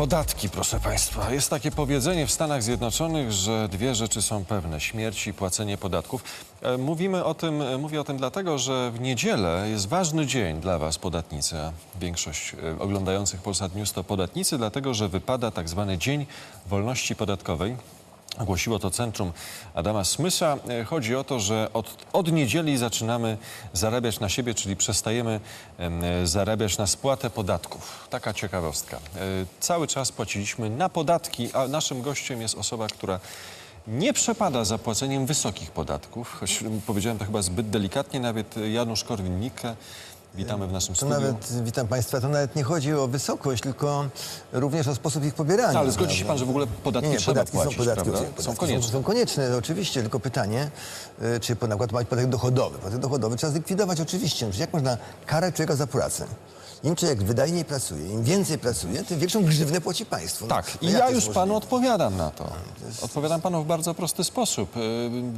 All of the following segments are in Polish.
Podatki, proszę Państwa. Jest takie powiedzenie w Stanach Zjednoczonych, że dwie rzeczy są pewne: śmierć i płacenie podatków. E, Mówimy o tym, e, mówię o tym dlatego, że w niedzielę jest ważny dzień dla Was, podatnicy. A większość e, oglądających Polsat News to podatnicy, dlatego że wypada tak zwany Dzień Wolności Podatkowej. Ogłosiło to Centrum Adama Smysza. E, Chodzi o to, że od, od niedzieli zaczynamy zarabiać na siebie, czyli przestajemy em, e, zarabiać na spłatę podatków. Taka ciekawostka. E, Cały czas płaciliśmy na podatki, a naszym gościem jest osoba, która nie przepada za płaceniem wysokich podatków, choć powiedziałem to chyba zbyt delikatnie, nawet Janusz Korwin-Mikke. Witamy w naszym To studiu. nawet, witam Państwa, to nawet nie chodzi o wysokość, tylko również o sposób ich pobierania. Ale zgodzi się pan, że w ogóle podatki Nie, nie, trzeba podatki płacić, są, podatki, prawda? podatki Są konieczne. Są, są konieczne, oczywiście, tylko pytanie, y, czy po nakład ma być podatek dochodowy. Podatek dochodowy trzeba zlikwidować oczywiście. Jak można karać człowieka za pracę? Im człowiek wydajniej pracuje, im więcej pracuje, tym większą grzywnę płaci państwo. No, Tak, no i ja już panu możliwe? odpowiadam na to. Odpowiadam panu w bardzo prosty sposób. Y,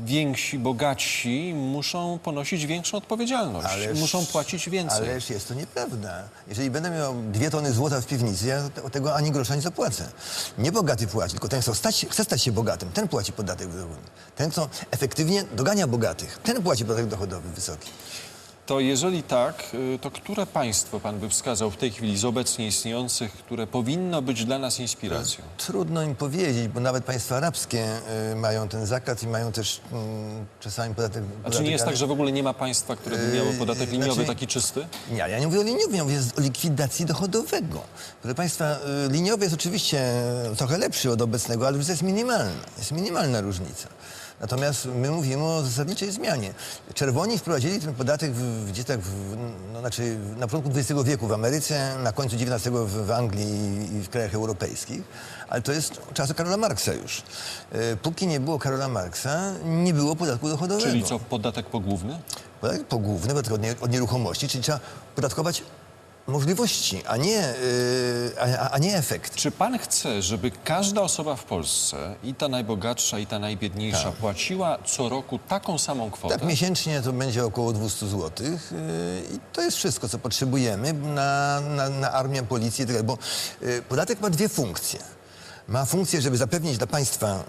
Więksi, bogatsi muszą ponosić większą odpowiedzialność. Ależ- muszą płacić więcej. Ależ jest to nieprawda. Jeżeli będę miał dwie tony złota w piwnicy, ja te- tego ani grosza nie zapłacę. Nie bogaty płaci, tylko ten, kto stać, chce stać się bogatym, ten płaci podatek dochodowy. Ten, kto efektywnie dogania bogatych, ten płaci podatek dochodowy wysoki. To jeżeli tak, y, to które państwo pan by wskazał w tej chwili z obecnie istniejących, które powinno być dla nas inspiracją? Trudno im powiedzieć, bo nawet państwa arabskie y, mają ten zakaz i mają też mm, czasami podatek... A czy podatek nie jest tak, że w ogóle nie ma państwa, które by miało podatek Yy, liniowy znaczy- taki czysty? Nie, ja nie mówię o liniowym, ja mówię o likwidacji dochodowego. Proszę Państwa, y, liniowy jest oczywiście trochę lepszy od obecnego, ale różnica jest minimalna. Jest minimalna różnica. Natomiast my mówimy o zasadniczej zmianie. Czerwoni wprowadzili ten podatek w, gdzie tak, w, no, znaczy na początku XX wieku w Ameryce, na końcu XIX w, w Anglii i w krajach europejskich, ale to jest czasy Karola Marksa już. Y, Póki nie było Karola Marksa, nie było podatku dochodowego. Czyli co, podatek pogłówny? Podatek pogłówny, podatek od, nie, od nieruchomości, czyli trzeba podatkować możliwości, a nie, yy, a, a nie efekt. Czy pan chce, żeby każda osoba w Polsce, i ta najbogatsza, i ta najbiedniejsza, płaciła co roku taką samą kwotę? Tak, miesięcznie to będzie około 200 zł yy, i to jest wszystko, co potrzebujemy na, na, na armię, policję, tak bo yy, podatek ma dwie funkcje. Ma funkcję, żeby zapewnić dla państwa,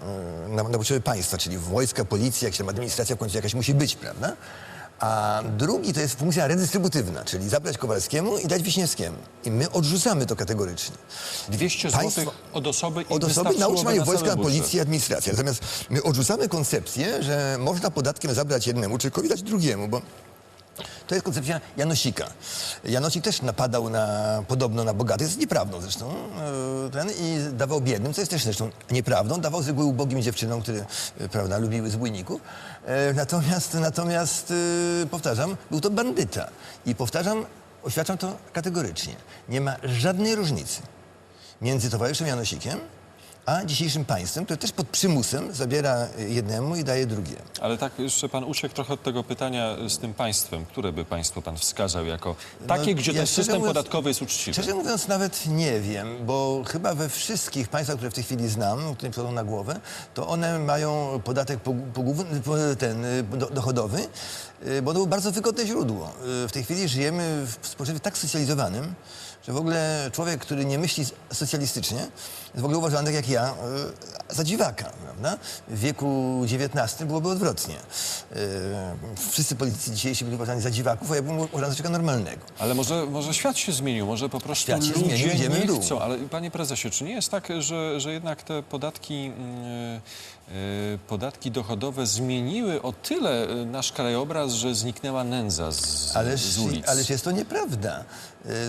yy, na, na potrzeby państwa, czyli wojska, policja, jakaś tam administracja w końcu jakaś musi być, prawda? A drugi to jest funkcja redystrybuywna, czyli zabrać Kowalskiemu i dać Wiśniewskiemu. I my odrzucamy to kategorycznie. 200 Państwo- zł od osoby i Od osoby nauczy mają na wojska, budżet. policja, administracja. Natomiast my odrzucamy koncepcję, że można podatkiem zabrać jednemu człowiekowi, dać drugiemu, bo to jest koncepcja Janosika. Janosik też napadał na, podobno na bogatych, jest nieprawdą zresztą, e, ten, i dawał biednym, co jest też zresztą nieprawdą, dawał z reguły ubogim dziewczynom, które e, prawda, lubiły zbójników. E, Natomiast, natomiast powtarzam, był to bandyta. I powtarzam, oświadczam to kategorycznie. Nie ma żadnej różnicy między towarzyszem Janosikiem a dzisiejszym państwem, które też pod przymusem zabiera jednemu i daje drugiemu. Ale tak jeszcze pan uciekł trochę od tego pytania z tym państwem. Które by państwo pan wskazał jako takie, No, gdzie ja ten system mówiąc- podatkowy jest uczciwy? Szczerze mówiąc, nawet nie wiem, bo chyba we wszystkich państwach, które w tej chwili znam, które mi przychodzą na głowę, to one mają podatek ten y, do, dochodowy, y, bo to było bardzo wygodne źródło. Y, W tej chwili żyjemy w społeczeństwie tak socjalizowanym, że w ogóle człowiek, który nie myśli socjalistycznie, jest w ogóle uważany tak jak ja y, za dziwaka, prawda? W wieku XIX byłoby odwrotnie. Y, Wszyscy politycy dzisiejsi byli uważani za dziwaków, a ja byłem uważany za człowieka normalnego. Ale może, może świat się zmienił, może po prostu Świat się ludzie zmienił, nie dół. chcą. Ale panie prezesie, czy nie jest tak, że, że jednak te podatki, e, podatki dochodowe zmieniły o tyle e, nasz krajobraz, że zniknęła nędza z, Ależ, z ulic? ależ jest to nieprawda.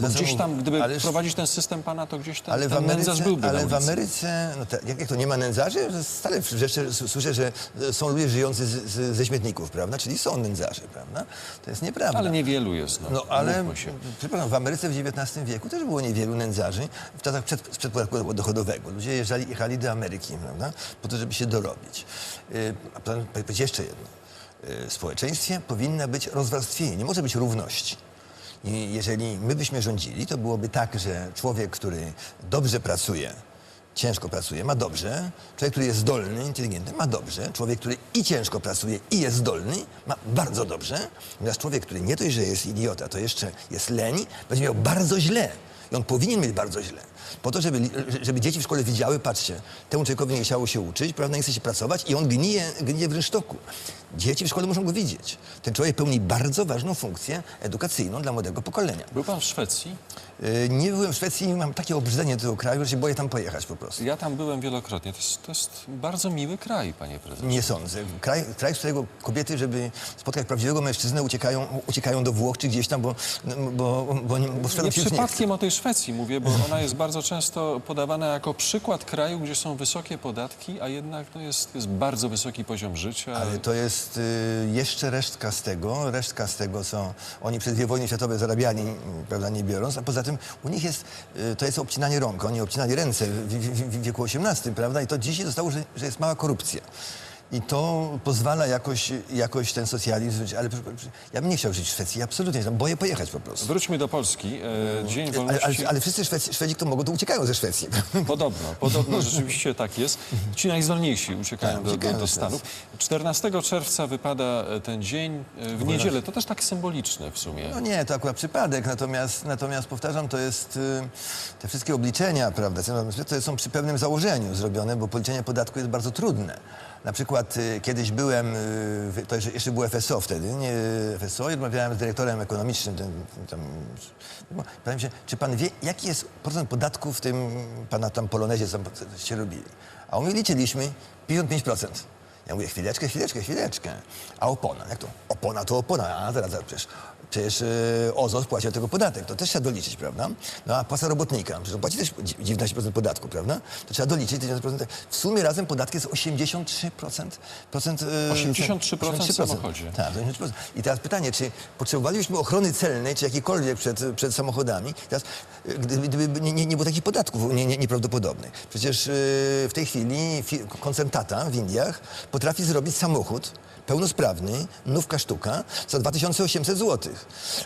Bo gdzieś tam, gdyby ależ- prowadzić ten system pana, to gdzieś tam ale w ten nędzarz Ameryce, byłby ale w. Ameryce, no tak, jak, jak to nie ma nędzarzy? Stale jeszcze s- słyszę, że są ludzie żyjący z, z, ze śmietników, prawda? Czyli są nędzarze, prawda? To jest nieprawda. Ale niewielu jest, no, No ale, przepraszam, w Ameryce w XIX wieku też było niewielu nędzarzy w czasach przed, sprzed podatku dochodowego. Ludzie jeżdżali, jechali do Ameryki, prawda? Po to, żeby się dorobić. Yy, a potem powiedzieć jeszcze jedno. W społeczeństwie powinna być rozwarstwienie, nie może być równości. I jeżeli my byśmy rządzili, to byłoby tak, że człowiek, który dobrze pracuje, ciężko pracuje, ma dobrze. Człowiek, który jest zdolny, inteligentny, ma dobrze. Człowiek, który i ciężko pracuje, i jest zdolny, ma bardzo dobrze. Natomiast człowiek, który nie dość, że jest idiota, to jeszcze jest leni, będzie miał bardzo źle. I on powinien mieć bardzo źle. Po to, żeby, żeby dzieci w szkole widziały, patrzcie, temu człowiekowi nie chciało się uczyć, prawda, nie chce się pracować i on gnije, gnije w rynsztoku. Dzieci w szkole muszą go widzieć. Ten człowiek pełni bardzo ważną funkcję edukacyjną dla młodego pokolenia. Był pan w Szwecji? Yy, Nie byłem w Szwecji i mam takie obrzydzenie tego kraju, że się boję tam pojechać po prostu. Ja tam byłem wielokrotnie. To jest, to jest bardzo miły kraj, panie prezesie. Nie sądzę. Kraj, kraj, z którego kobiety, żeby spotkać prawdziwego mężczyznę, uciekają, uciekają do Włoch czy gdzieś tam, bo, bo, bo, bo w Nie Szwedach się już nie chce. przypadkiem o tej Szwecji mówię, bo ona jest bardzo często podawana jako przykład kraju, gdzie są wysokie podatki, a jednak no, jest, jest bardzo wysoki poziom życia. Ale to jest y, jeszcze resztka z tego, resztka z tego, co oni przez dwie wojny światowe zarabiali, prawda, nie biorąc, a poza tym u nich jest, y, to jest obcinanie rąk, oni obcinali ręce w, w, w wieku XVIII, prawda, i to dzisiaj zostało, że, że jest mała korupcja. I to pozwala jakoś, jakoś ten socjalizm żyć, ale ja bym nie chciał żyć w Szwecji, absolutnie, nie, boję pojechać po prostu. Wróćmy do Polski. E, Dzień Ale, Wolności. ale, ale wszyscy Szwedzi, Szwedzi, kto mogą, to uciekają ze Szwecji. Podobno, podobno rzeczywiście tak jest. Ci najzdolniejsi uciekają Tak, do, do, uciekają do Stanów. 14 czerwca wypada e, ten dzień e, w niedzielę. To też tak symboliczne w sumie. No nie, to akurat przypadek, natomiast, natomiast powtarzam, to jest y, te wszystkie obliczenia, prawda, to są przy pewnym założeniu zrobione, bo policzenie podatku jest bardzo trudne. Na przykład y, kiedyś byłem, y, to jeszcze, jeszcze było FSO wtedy, nie FSO, i rozmawiałem z dyrektorem ekonomicznym, tam, no, pytałem się, czy pan wie, jaki jest procent podatku w tym pana tam polonezie, co się robili? A mówi, liczyliśmy 55%. Ja mówię, chwileczkę, chwileczkę, chwileczkę. A opona, jak to? Opona to opona, a zaraz, zaraz, przecież, przecież yy, OZOS płaci od tego podatek, to też trzeba doliczyć, prawda? No a płaca robotnika, przecież on płaci też dzi- 19% podatku, prawda? To trzeba doliczyć 19%. W sumie razem podatki jest 83%. Procent, yy, 83% w samochodzie. Tak, to 83%. I teraz pytanie, czy potrzebowalibyśmy ochrony celnej, czy jakiejkolwiek przed, przed samochodami, teraz, y, gdyby, gdyby nie, nie, nie było takich podatków nie, nie, nieprawdopodobnych. Przecież y, w tej chwili Tata w Indiach potrafi zrobić samochód pełnosprawny, nówka sztuka, za 2800 zł.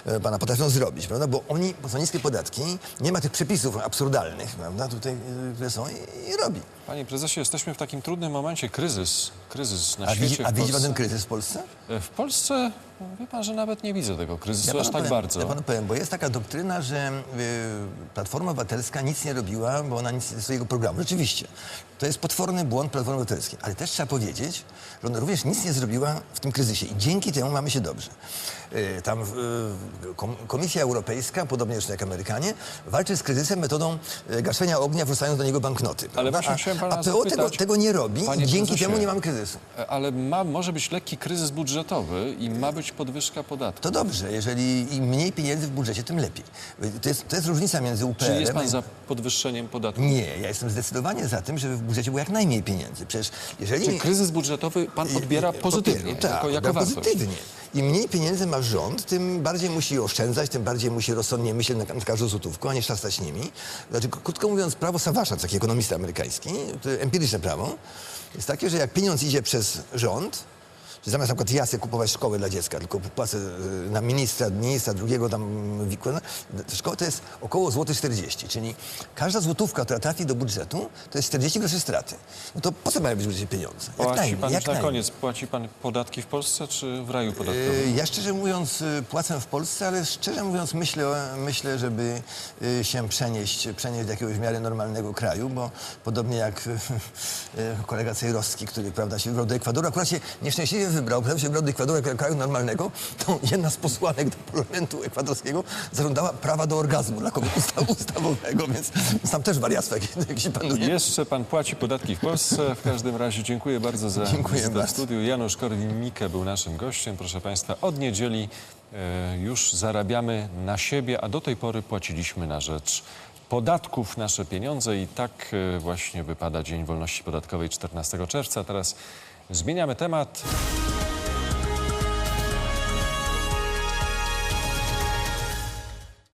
E, Pana potrafią zrobić, prawda? Bo oni, bo są niskie podatki, nie ma tych przepisów absurdalnych, prawda? Tutaj, y, które są i, i robi. Panie prezesie, jesteśmy w takim trudnym momencie. Kryzys, kryzys na A świecie. widzi, a widzi pan ten kryzys w Polsce? E, W Polsce, wie pan, że nawet nie widzę tego kryzysu aż panu tak powiem, bardzo. Ja panu powiem, bo jest taka doktryna, że y, Platforma Obywatelska nic nie robiła, bo ona nic swojego programu. Rzeczywiście. To jest potworny błąd Platformy Obywatelskiej. Ale też trzeba powiedzieć, że ona również nic nie zrobiła w tym kryzysie i dzięki temu mamy się dobrze. Y, tam y, kom, Komisja Europejska, podobnie zresztą jak Amerykanie, walczy z kryzysem metodą gaszenia ognia, wrzucając do niego banknoty. Ale właśnie chciałem pana a, a PO tego, tego nie robi panie i dzięki prezesie, temu nie mamy kryzysu. E, Ale ma, może być lekki kryzys budżetowy i ma być podwyżka podatku. To dobrze, jeżeli im mniej pieniędzy w budżecie, tym lepiej. To jest, to jest różnica między Czy UPR-em... jest pan za podwyższeniem podatku? Nie, ja jestem zdecydowanie za tym, żeby w budżecie było jak najmniej pieniędzy. Przecież jeżeli... Czy kryzys budżetowy pan odbiera pozytywnie, jako, tak, jako wartość? pozytywnie. Im mniej pieniędzy ma rząd, tym bardziej musi oszczędzać, tym bardziej musi rozsądnie myśleć nad nad każdą złotówką, a nie szastać nimi. Znaczy, krótko mówiąc, prawo Sawasza, taki ekonomista amerykański, empiryczne prawo, jest takie, że jak pieniądz idzie przez rząd, że zamiast na przykład ja chcę kupować szkołę dla dziecka, tylko płacę y, na ministra, ministra drugiego tam wykłada, szkoła to jest około złoty 40, czyli każda złotówka, która trafi do budżetu, to jest 40 groszy straty. No to po co mają być w budżecie pieniądze? Jak Płaci najmniej, pan jak na najmniej. koniec, płaci pan podatki w Polsce czy w raju podatkowym? Y, Ja szczerze mówiąc y, płacę w Polsce, ale szczerze mówiąc myślę, myślę żeby y, się przenieść, przenieść do jakiegoś w miarę normalnego kraju, bo podobnie jak y, y, kolega Cejrowski, który prawda, się wybrał do Ekwadoru, akurat się nieszczęśliwie wybrał, prawda, się wybrał do Ekwadoru jako kraju normalnego, to jedna z posłanek do parlamentu ekwadorskiego zażądała prawa do orgazmu dla kogoś ustaw, ustawowego, więc tam też wariactwo jakieś, panuje. Jeszcze pan płaci podatki w Polsce. W każdym razie dziękuję bardzo za Dziękuję bardzo. studiu. Janusz Korwin-Mikke był naszym gościem. Proszę państwa, od niedzieli e, już zarabiamy na siebie, a do tej pory płaciliśmy na rzecz podatków nasze pieniądze i tak e, właśnie wypada Dzień Wolności Podatkowej 14 czerwca. Teraz zmieniamy temat.